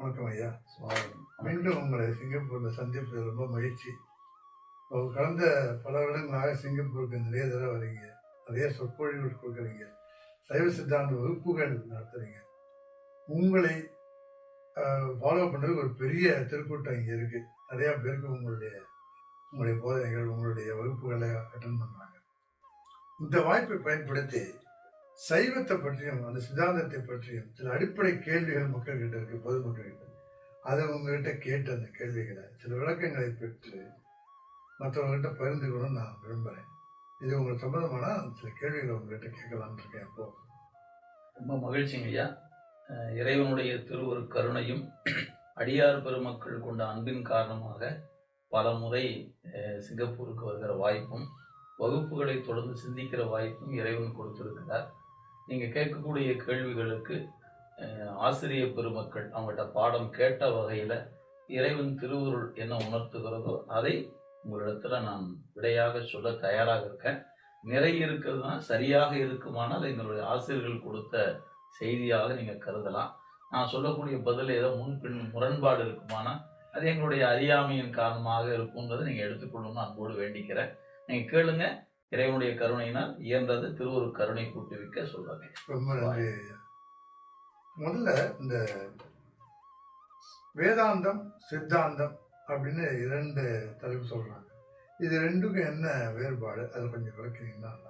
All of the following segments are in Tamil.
வணக்கம் ஐயா. மீண்டும் உங்களை சிங்கப்பூரில் சந்திப்பது ரொம்ப மகிழ்ச்சி. கடந்த பல வருடங்களாக சிங்கப்பூருக்கு நிறைய தடவை வரீங்க. நிறைய சொற்பொழிவுகள் கொடுக்குறீங்க. சைவ சித்தாந்த வகுப்புகள் நடத்துறீங்க. உங்களை ஃபாலோ பண்ணுறதுக்கு ஒரு பெரிய திருக்கூட்டம் இங்கே இருக்கு. நிறையா பேருக்கு உங்களுடைய உங்களுடைய போதனைகள் உங்களுடைய வகுப்புகளை அட்டன் பண்ணுறாங்க இந்த வாய்ப்பை பயன்படுத்தி சைவத்தை பற்றியும் அந்த சித்தாந்தத்தை பற்றியும் சில அடிப்படை கேள்விகள் மக்கள்கிட்ட இருக்கு பொதுமக்கள்கிட்ட அதை உங்ககிட்ட கேட்டு அந்த கேள்விகளை சில விளக்கங்களை பெற்று மற்றவங்ககிட்ட பகிர்ந்துக்கணும்னு நான் விரும்புகிறேன் இது உங்களுக்கு சம்மந்தமான சில கேள்விகளை உங்ககிட்ட கேட்கலான் இருக்கேன் அப்போ ரொம்ப மகிழ்ச்சிங்க ஐயா. இறைவனுடைய திருவொரு கருணையும் அடியார் பெருமக்கள் கொண்ட அன்பின் காரணமாக பல முறை சிங்கப்பூருக்கு வருகிற வாய்ப்பும் வகுப்புகளை தொடர்ந்து சிந்திக்கிற வாய்ப்பும் இறைவன் கொடுத்திருக்கிறார். நீங்கள் கேட்கக்கூடிய கேள்விகளுக்கு ஆசிரிய பெருமக்கள் அவங்கள்ட்ட பாடம் கேட்ட வகையில் இறைவன் திருவருள் என்ன உணர்த்துகிறதோ அதை உங்களிடத்துல நான் விடையாக சொல்ல தயாராக இருக்கேன். நிறை இருக்கிறதுனா சரியாக இருக்குமானால் எங்களுடைய ஆசிரியர்கள் கொடுத்த செய்தியாக நீங்கள் கருதலாம். நான் சொல்லக்கூடிய பதில் ஏதோ முன்பின் முரண்பாடு இருக்குமானா அது எங்களுடைய அறியாமையின் காரணமாக இருக்கும்ன்றதை நீங்கள் எடுத்துக்கொள்ளணும்னு அன்போடு வேண்டிக்கிறேன். நீங்கள் கேளுங்க இறைவனுடைய கருணையினால் இயன்றது திருவொரு கருணை கூட்டுவிக்க சொல்றாங்க. ரொம்ப நன்றி முதல்ல இந்த வேதாந்தம் சித்தாந்தம் அப்படின்னு இரண்டு தலைப்பு சொல்றாங்க. இது ரெண்டுக்கும் என்ன வேறுபாடு? அதை கொஞ்சம் இருக்கும்.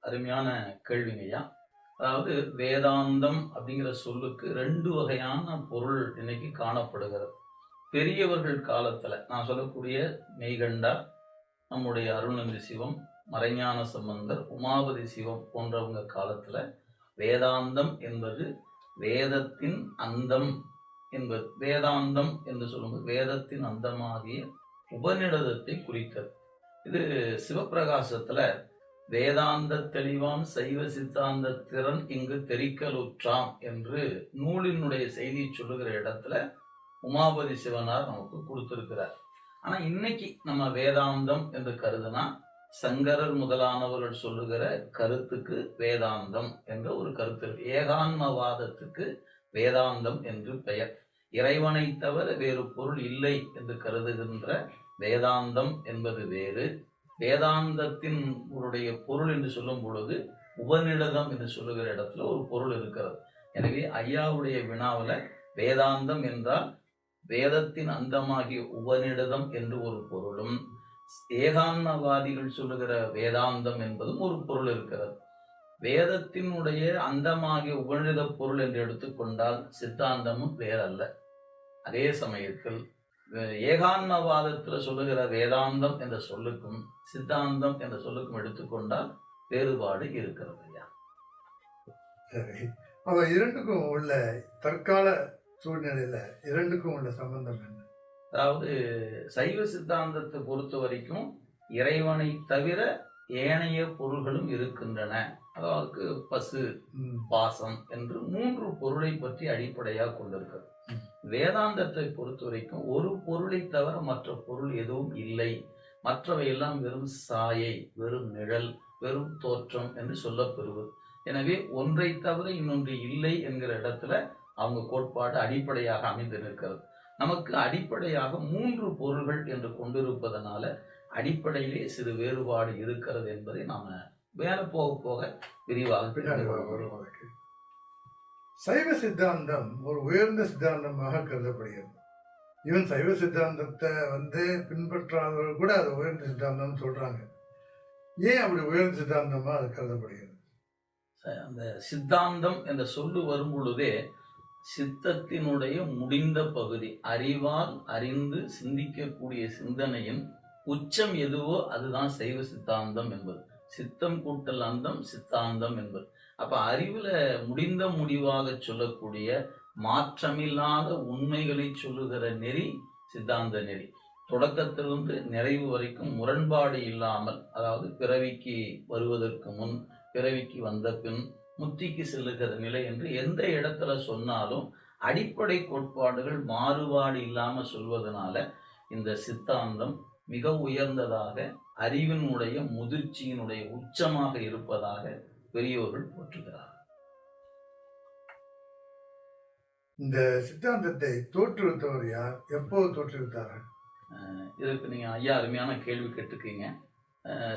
அருமையான கேள்விங்க ஐயா. அதாவது வேதாந்தம் அப்படிங்கிற சொல்லுக்கு ரெண்டு வகையான பொருள் இன்னைக்கு காணப்படுகிறது. பெரியவர்கள் காலத்துல நான் சொல்லக்கூடிய மெய்கண்டார் நம்முடைய அருணந்தி சிவம் மறைஞான சம்பந்தர் உமாபதி சிவம் போன்றவங்க காலத்துல வேதாந்தம் என்பது வேதத்தின் அந்தம் என்பது வேதாந்தம் என்று சொல்லும்போது வேதத்தின் அந்தமாகிய உபநிடதத்தை குறித்தது. இது சிவப்பிரகாசத்துல வேதாந்த தெளிவான் சைவ சித்தாந்த திறன் இங்கு தெரிக்கலுற்றாம் என்று நூலினுடைய செய்தி சொல்லுகிற இடத்துல உமாபதி சிவனார் நமக்கு கொடுத்திருக்கிறார். ஆனா இன்னைக்கு நம்ம வேதாந்தம் என்று கருதுனா சங்கரர் முதலானவர்கள் சொல்லுகிற கருத்துக்கு வேதாந்தம் என்ற ஒரு கருத்து. ஏகான்மவாதத்துக்கு வேதாந்தம் என்று பெயர். இறைவனை தவிர வேறு பொருள் இல்லை என்று கருதுகின்ற வேதாந்தம் என்பது வேறு. வேதாந்தத்தின் உடைய பொருள் என்று சொல்லும் பொழுது உபநிடதம் என்று சொல்லுகிற இடத்துல ஒரு பொருள் இருக்கிறது. எனவே ஐயாவுடைய வினாவில் வேதாந்தம் என்றால் வேதத்தின் அந்தமாகிய உபநிடதம் என்று ஒரு பொருளும் ஏகாந்தவாதிகள் சொல்லுகிற வேதாந்தம் என்பதும் ஒரு பொருள் இருக்கிறது. வேதத்தினுடைய அந்தமாகிய உபநிடத பொருள் என்று எடுத்துக்கொண்டால் சித்தாந்தமும் வேறல்ல. அதே சமயத்தில் வே- சொல்லுகிற வேதாந்தம் என்ற சொல்லுக்கும் சித்தாந்தம் என்ற சொல்லுக்கும் எடுத்துக்கொண்டால் வேறுபாடு இருக்கிறது ஐயா. சரி. இரண்டுக்கும் உள்ள தற்கால சூழ்நிலையில இரண்டுக்கும் உள்ள சம்பந்தம் என்ன? அதாவது சைவ சித்தாந்தத்தை பொறுத்த வரைக்கும் இறைவனை தவிர ஏனைய பொருள்களும் இருக்கின்றன. அதாவது பசு பாசம் என்று மூன்று பொருளை பற்றி அடிப்படையாக கொண்டிருக்கிறது. வேதாந்தத்தை பொறுத்த வரைக்கும் ஒரு பொருளை தவிர மற்ற பொருள் எதுவும் இல்லை. மற்றவை எல்லாம் வெறும் சாயை வெறும் நிழல் வெறும் தோற்றம் என்று சொல்லப்பெறுவது. எனவே ஒன்றை தவிர இன்னொன்று இல்லை என்கிற இடத்துல அவங்க கோட்பாடு அடிப்படையாக அமைந்து நிற்கிறது நமக்கு அடிப்படையாக மூன்று பொருள்கள் என்று கொண்டிருப்பதனால அடிப்படையிலே சிறு வேறுபாடு இருக்கிறது என்பதை நாம வேற போக போக விரிவாக. சைவ சித்தாந்தம் ஒரு உயர்ந்த சித்தாந்தமாக கருதப்படுகிறது. ஈவன் சைவ சித்தாந்தத்தை வந்து பின்பற்றாதவர்கள் கூட அது உயர்ந்த சித்தாந்தம்னு சொல்றாங்க. ஏன் அப்படி உயர்ந்த சித்தாந்தமா அது கருதப்படுகிறது? அந்த சித்தாந்தம் என்ற சொல்லு வரும் பொழுதே சித்தத்தினுடைய முடிந்த பகுதி அறிவால் அறிந்து சிந்திக்கக்கூடிய சிந்தனையின் உச்சம் எதுவோ அதுதான் சைவ சித்தாந்தம் என்பது. சித்தம் கூட்டல் அந்தம் சித்தாந்தம் என்பது. அப்ப அறிவுல முடிந்த முடிவாக சொல்லக்கூடிய மாற்றமில்லாத உண்மைகளை சொல்லுகிற நெறி சித்தாந்த நெறி. தொடக்கத்திலிருந்து நிறைவு வரைக்கும் முரண்பாடு இல்லாமல் அதாவது பிறவிக்கு வருவதற்கு முன் பிறவிக்கு வந்த பின் முத்திக்கு செல்லுகிற நிலை என்று எந்த இடத்துல சொன்னாலும் அடிப்படை கோட்பாடுகள் மாறுபாடு இல்லாம சொல்வதனால இந்த சித்தாந்தம் மிக உயர்ந்ததாக அறிவினுடைய முதிர்ச்சியினுடைய உச்சமாக இருப்பதாக பெரியோர்கள் போற்றுகிறார் இந்த சித்தாந்தத்தை தோற்றுவித்தவர் யார்? எப்போது தோற்றுவித்தார்கள்? அஹ் இதுக்கு நீங்க ஐயா அருமையான கேள்வி கேட்டிருக்கீங்க.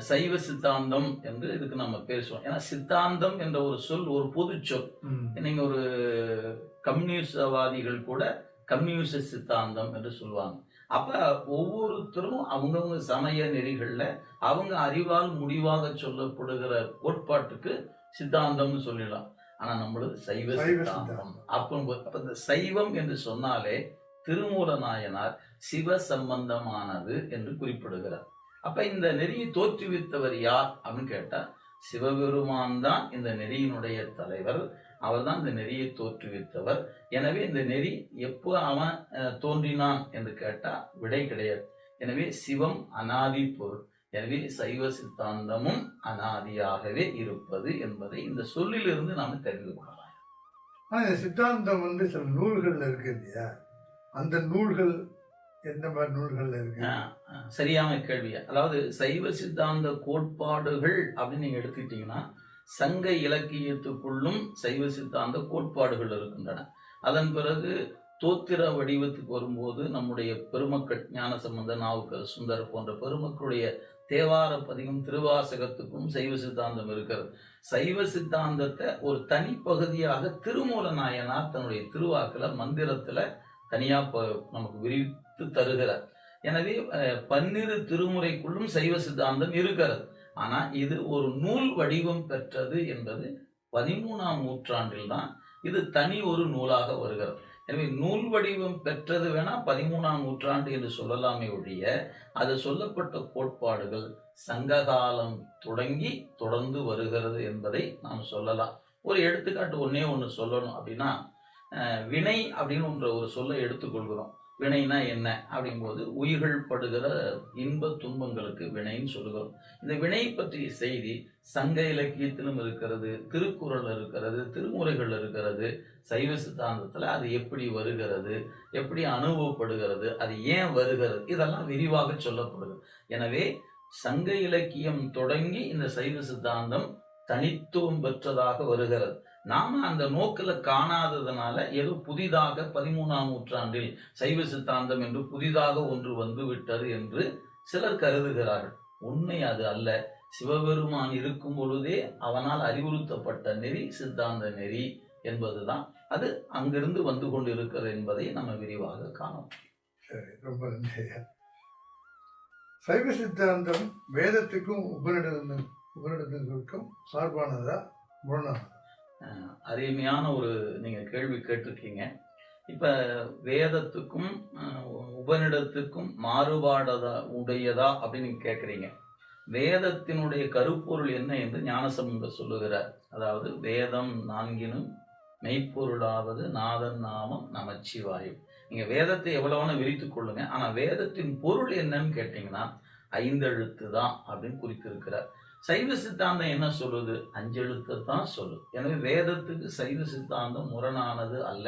சைவ சித்தாந்தம் என்று இதுக்கு நம்ம பேர் சொல்றோம். ஏன்னா சித்தாந்தம் என்ற ஒரு சொல் ஒரு பொது சொல். நீங்க ஒரு கம்யூனிசவாதிகள் கூட கம்யூனிச சித்தாந்தம் என்று சொல்லுவாங்க. அப்ப ஒவ்வொருத்தரும் அவங்கவுங்க சமய நெறிகள்ல அவங்க அறிவால் முடிவாக சொல்லப்படுகிற கோட்பாட்டுக்கு சித்தாந்தம்னு சொல்லிடலாம். ஆனா நம்மளது சைவ சித்தாந்தம். அப்போ அப்ப இந்த சைவம் என்று சொன்னாலே திருமூல நாயனார் சிவ சம்பந்தமானது என்று குறிப்பிடுகிறார். அப்ப இந்த நெறியை தோற்றுவித்தவர் யார் அப்படின்னு கேட்டா சிவபெருமான் தான் இந்த நெறியினுடைய தலைவர். அவர்தான் இந்த நெறியை தோற்றுவித்தவர். எனவே இந்த நெறி எப்போ அவன் தோன்றினான் என்று கேட்டா விடை கிடையாது. எனவே சிவம் அனாதி பொருள். எனவே சைவ சித்தாந்தமும் அனாதியாகவே இருப்பது என்பதை இந்த சொல்லிலிருந்து நாம் தெரிந்து கொள்ளலாம் ஆனா இந்த சித்தாந்தம் வந்து சில நூல்கள்ல இருக்கு இல்லையா? அந்த நூல்கள் எந்த மாதிரி நூல்கள்ல இருக்கு? சரியான கேள்வி. அதாவது சைவ சித்தாந்த கோட்பாடுகள் அப்படின்னு நீங்க எடுத்துக்கிட்டீங்கன்னா சங்க இலக்கியத்துக்குள்ளும் சைவ சித்தாந்த கோட்பாடுகள் இருக்கின்றன. அதன் பிறகு தோத்திர வடிவத்துக்கு வரும்போது நம்முடைய பெருமக்கள் ஞான சம்பந்த நாவுக்கர் சுந்தர் போன்ற பெருமக்களுடைய தேவார பதிகம் திருவாசகத்துக்கும் சைவ சித்தாந்தம் இருக்கிறது. சைவ சித்தாந்தத்தை ஒரு தனிப்பகுதியாக திருமூல நாயனார் தன்னுடைய திருவாக்கில் மந்திரத்துல தனியா ப- நமக்கு விரித்து தருகிறார். எனவே பன்னிரு திருமுறைக்குள்ளும் சைவ சித்தாந்தம் இருக்கிறது. ஆனா இது ஒரு நூல் வடிவம் பெற்றது என்பது பதிமூணாம் நூற்றாண்டில் தான் இது தனி ஒரு நூலாக வருகிறது. எனவே நூல் வடிவம் பெற்றது வேணா பதிமூணாம் நூற்றாண்டு என்று சொல்லலாமே ஒழிய அது சொல்லப்பட்ட கோட்பாடுகள் சங்ககாலம் தொடங்கி தொடர்ந்து வருகிறது என்பதை நாம் சொல்லலாம். ஒரு எடுத்துக்காட்டு ஒன்றே ஒன்று சொல்லணும் அப்படின்னா வினை அப்படின்னு ஒரு சொல்லை எடுத்துக்கொள்கிறோம். வினைனா என்ன அப்படிங்கும்போது உயிர்கள் படுகிற இன்ப துன்பங்களுக்கு வினைன்னு சொல்லுகிறோம். இந்த வினை பற்றிய செய்தி சங்க இலக்கியத்திலும் இருக்கிறது திருக்குறள் இருக்கிறது திருமுறைகள் இருக்கிறது சைவ சித்தாந்தத்தில் அது எப்படி வருகிறது எப்படி அனுபவப்படுகிறது அது ஏன் வருகிறது இதெல்லாம் விரிவாக சொல்லப்படுது எனவே சங்க இலக்கியம் தொடங்கி இந்த சைவ சித்தாந்தம் தனித்துவம் பெற்றதாக வருகிறது. நாம அந்த நோக்கில காணாததுனால ஏதோ புதிதாக பதிமூணாம் நூற்றாண்டில் சைவ சித்தாந்தம் என்று புதிதாக ஒன்று வந்து விட்டது என்று சிலர் கருதுகிறார்கள். உண்மை அது அல்ல. சிவபெருமான் இருக்கும் பொழுதே அவனால் அறிவுறுத்தப்பட்ட நெறி சித்தாந்த நெறி என்பதுதான். அது அங்கிருந்து வந்து கொண்டு இருக்கிறது என்பதை நம்ம விரிவாக காணோம் சரி ரொம்ப நன்றி சைவ சித்தாந்தம் வேதத்துக்கும் உபநிடதம் உபநிடதங்களுக்கும் சார்பானதா முரணானதா? அருமையான ஒரு நீங்கள் கேள்வி கேட்டிருக்கீங்க. இப்போ வேதத்துக்கும் உபனிடத்துக்கும் உபநிடத்துக்கும் மாறுபாடதா உடையதா அப்படின்னு கேட்குறீங்க. வேதத்தினுடைய கருப்பொருள் என்ன என்று ஞானசம்பந்தர் சொல்லுகிறார். அதாவது வேதம் நான்கினும் மெய்ப்பொருளாவது நாதன் நாமம் நமச்சிவாயும். நீங்கள் வேதத்தை எவ்வளவுன்னு விரித்து கொள்ளுங்க. ஆனால் வேதத்தின் பொருள் என்னன்னு கேட்டிங்கன்னா ஐந்தெழுத்து தான் அப்படின்னு குறித்திருக்கிறார். சைவ சித்தாந்தம் என்ன சொல்லுது? அஞ்செழுத்தை தான் சொல்லுது. எனவே வேதத்துக்கு சைவ சித்தாந்தம் முரணானது அல்ல.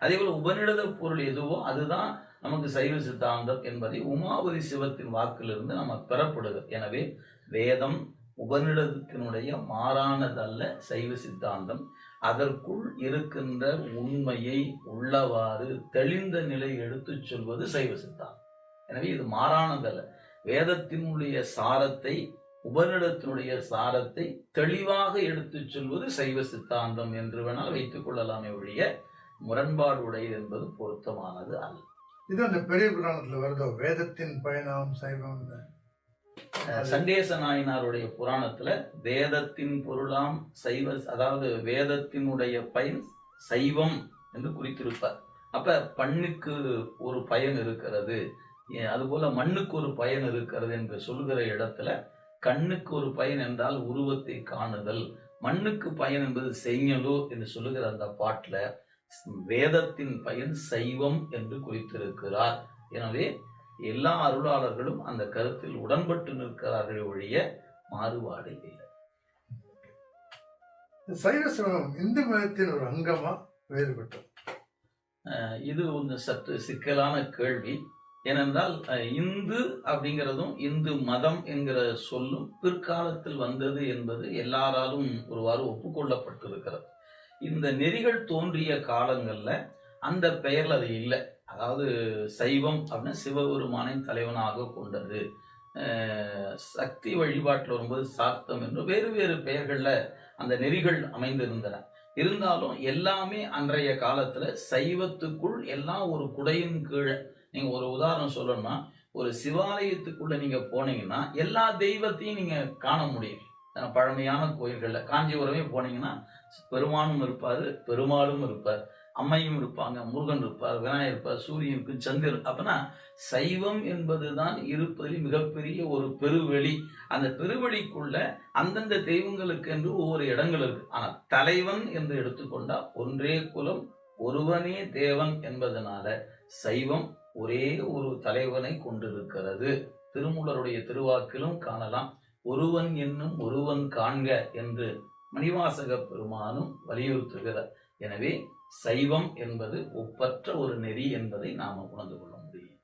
அதே போல உபநிடத பொருள் எதுவோ அதுதான் நமக்கு சைவ சித்தாந்தம் என்பதை உமாபதி சிவத்தின் வாக்கிலிருந்து நம்ம பெறப்படுது. எனவே வேதம் உபநிடதத்தினுடைய மாறானதல்ல சைவ சித்தாந்தம். அதற்குள் இருக்கின்ற உண்மையை உள்ளவாறு தெளிந்த நிலை எடுத்துச் சொல்வது சைவ சித்தாந்தம். எனவே இது மாறானதல்ல. வேதத்தினுடைய சாரத்தை உபநிடத்தினுடைய சாரத்தை தெளிவாக எடுத்துச் சொல்வது சைவ சித்தாந்தம் என்று வேணால் வைத்துக் கொள்ளலாமே ஒழிய முரண்பாடு உடையது என்பது பொருத்தமானது அல்ல. இது அந்த பெரிய புராணத்துல வருதோ? வேதத்தின் பயணம் சைவம் சண்டேச நாயனாருடைய புராணத்துல வேதத்தின் பொருளாம் சைவ அதாவது வேதத்தினுடைய பயன் சைவம் என்று குறித்திருப்பார். அப்ப பண்ணுக்கு ஒரு பயன் இருக்கிறது. அதுபோல மண்ணுக்கு ஒரு பயன் இருக்கிறது என்று சொல்கிற இடத்துல கண்ணுக்கு ஒரு பயன் என்றால் உருவத்தை காணுதல். மண்ணுக்கு பயன் என்பது செய்யலோ என்று சொல்லுகிற அந்த பாட்டுல வேதத்தின் பயன் சைவம் என்று குறித்திருக்கிறார். எனவே எல்லா அருளாளர்களும் அந்த கருத்தில் உடன்பட்டு நிற்கிறார்கள் ஒழிய மாறுபாடு இல்லை. சைவ சிவம் இந்து மதத்தின் ஒரு அங்கமா வேறுபட்டது. இது ஒன்று சற்று சிக்கலான கேள்வி. ஏனென்றால் இந்து அப்படிங்கிறதும் இந்து மதம் என்கிற சொல்லும் பிற்காலத்தில் வந்தது என்பது எல்லாராலும் ஒருவாறு ஒப்புக்கொள்ளப்பட்டிருக்கிறது. இந்த நெறிகள் தோன்றிய காலங்கள்ல அந்த பெயர்ல அது இல்லை. அதாவது சைவம் அப்படின்னா சிவபெருமானை தலைவனாக கொண்டது. சக்தி வழிபாட்டில் வரும்போது சாத்தம் என்று வேறு வேறு பெயர்களில் அந்த நெறிகள் அமைந்திருந்தன. இருந்தாலும் எல்லாமே அன்றைய காலத்தில் சைவத்துக்குள் எல்லாம் ஒரு குடையின் கீழே நீங்க ஒரு உதாரணம் சொல்லணும்னா ஒரு சிவாலயத்துக்குள்ள நீங்க போனீங்கன்னா எல்லா தெய்வத்தையும் நீங்க காண முடியும். பழமையான கோயில்களில் காஞ்சிபுரமே போனீங்கன்னா பெருமானும் இருப்பார் பெருமாளும் இருப்பார் அம்மையும் இருப்பாங்க முருகன் இருப்பார் விநாயகர் இருப்பார் சூரியன் இருக்கு சந்திரன் அப்படின்னா சைவம் என்பது தான் இருப்பதில் மிகப்பெரிய ஒரு பெருவெளி. அந்த பெருவெளிக்குள்ள அந்தந்த தெய்வங்களுக்கு என்று ஒவ்வொரு இடங்கள் இருக்கு. ஆனால் தலைவன் என்று எடுத்துக்கொண்டா ஒன்றே குலம் ஒருவனே தேவன் என்பதனால சைவம் ஒரே ஒரு தலைவனை கொண்டிருக்கிறது. திருமூலருடைய திருவாக்கிலும் காணலாம். ஒருவன் என்னும் ஒருவன் காண்க என்று மணிவாசக பெருமானும் வலியுறுத்துகிறார். எனவே சைவம் என்பது ஒப்பற்ற ஒரு நெறி என்பதை நாம உணர்ந்து கொள்ள முடியும்.